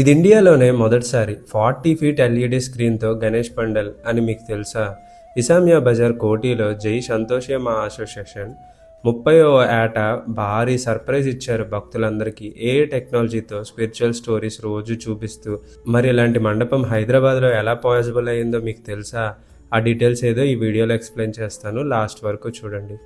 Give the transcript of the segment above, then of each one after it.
ఇది ఇండియాలోనే మొదటిసారి ఫార్టీ ఫీట్ ఎల్ఈడి స్క్రీన్తో గణేష్ పండల్ అని మీకు తెలుసా? ఇసామియా బజార్ కోటిలో జై సంతోషియమా అసోసియేషన్ ముప్పై ఏట భారీ సర్ప్రైజ్ ఇచ్చారు భక్తులందరికీ. ఏ టెక్నాలజీతో స్పిరిచువల్ స్టోరీస్ రోజు చూపిస్తూ మరి ఇలాంటి మండపం హైదరాబాద్లో ఎలా పాసిబుల్ అయ్యిందో మీకు తెలుసా? ఆ డీటెయిల్స్ ఏదో ఈ వీడియోలో ఎక్స్ప్లెయిన్ చేస్తాను. లాస్ట్ వరకు చూడండి.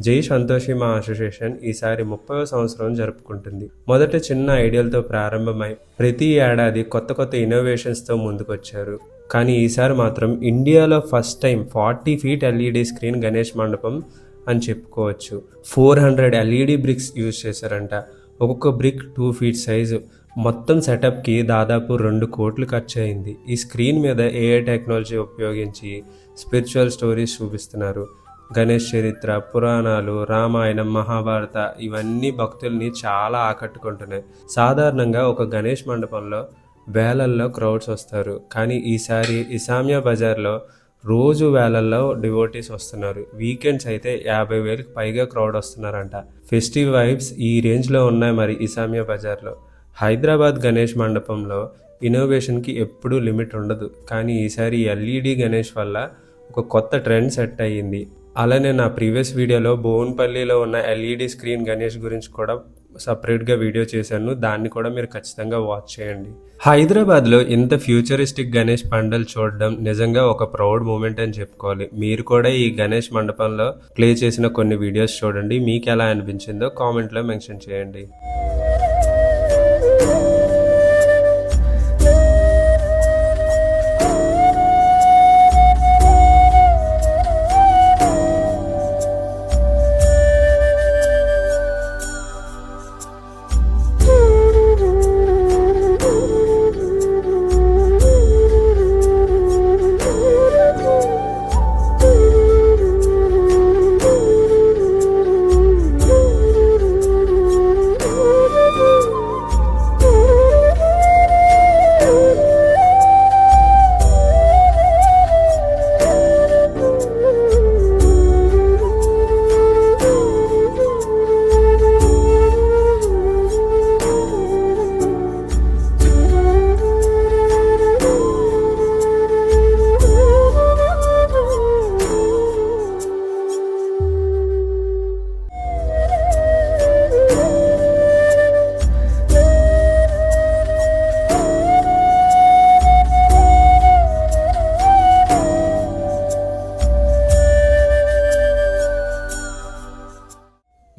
జై సంతోషి మా అసోసియేషన్ ఈసారి ముప్పై సంవత్సరం జరుపుకుంటుంది. మొదట చిన్న ఐడియాలతో ప్రారంభమై ప్రతి ఏడాది కొత్త కొత్త ఇన్నోవేషన్స్తో ముందుకొచ్చారు. కానీ ఈసారి మాత్రం ఇండియాలో first time forty feet LED screen Ganesh మండపం అని చెప్పుకోవచ్చు. Four hundred LED bricks use చేశారంట. ఒక్కొక్క బ్రిక్ టూ ఫీట్ సైజు మొత్తం సెటప్కి దాదాపు రెండు కోట్లు ఖర్చు అయింది ఈ స్క్రీన్ మీద ఏఐ టెక్నాలజీ ఉపయోగించి స్పిరిచువల్ స్టోరీస్ చూపిస్తున్నారు. గణేష్ చరిత్ర పురాణాలు రామాయణం మహాభారత ఇవన్నీ భక్తుల్ని చాలా ఆకట్టుకుంటున్నాయి. సాధారణంగా ఒక గణేష్ మండపంలో వేలల్లో క్రౌడ్స్ వస్తారు. కానీ ఈసారి ఇసామియా బజార్లో రోజు వేలల్లో డివోటీస్ వస్తున్నారు. వీకెండ్స్ అయితే యాభై వేలకు పైగా క్రౌడ్ వస్తున్నారంట. ఫెస్టివ్ వైబ్స్ ఈ రేంజ్లో ఉన్నాయి మరి ఇసామియా బజార్లో. హైదరాబాద్ గణేష్ మండపంలో ఇన్నోవేషన్కి ఎప్పుడూ లిమిట్ ఉండదు. కానీ ఈసారి ఎల్ఈడి గణేష్ వల్ల ఒక కొత్త ట్రెండ్ సెట్ అయ్యింది. అలానే నా ప్రీవియస్ వీడియోలో బోన్పల్లిలో ఉన్న ఎల్ఈడి స్క్రీన్ గణేష్ గురించి కూడా సపరేట్గా వీడియో చేశాను. దాన్ని కూడా మీరు ఖచ్చితంగా వాచ్ చేయండి. హైదరాబాద్లో ఇంత ఫ్యూచరిస్టిక్ గణేష్ పండల్ చూడడం నిజంగా ఒక ప్రౌడ్ మూమెంట్ అని చెప్పుకోవాలి. మీరు కూడా ఈ గణేష్ మండపంలో ప్లే చేసిన కొన్ని వీడియోస్ చూడండి. మీకు ఎలా అనిపించిందో కామెంట్లో మెన్షన్ చేయండి.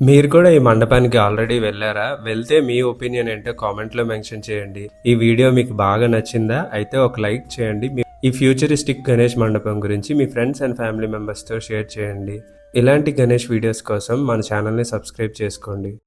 మీరు కూడా ఈ మండపానికి ఆల్రెడీ వెళ్ళారా? వెళ్తే మీ ఒపీనియన్ ఏంటో కామెంట్లో మెన్షన్ చేయండి. ఈ వీడియో మీకు బాగా నచ్చిందా? అయితే ఒక లైక్ చేయండి. ఈ ఫ్యూచరిస్టిక్ గణేష్ మండపం గురించి మీ ఫ్రెండ్స్ అండ్ ఫ్యామిలీ మెంబర్స్తో షేర్ చేయండి. ఇలాంటి గణేష్ వీడియోస్ కోసం మన ఛానల్ని సబ్స్క్రైబ్ చేసుకోండి.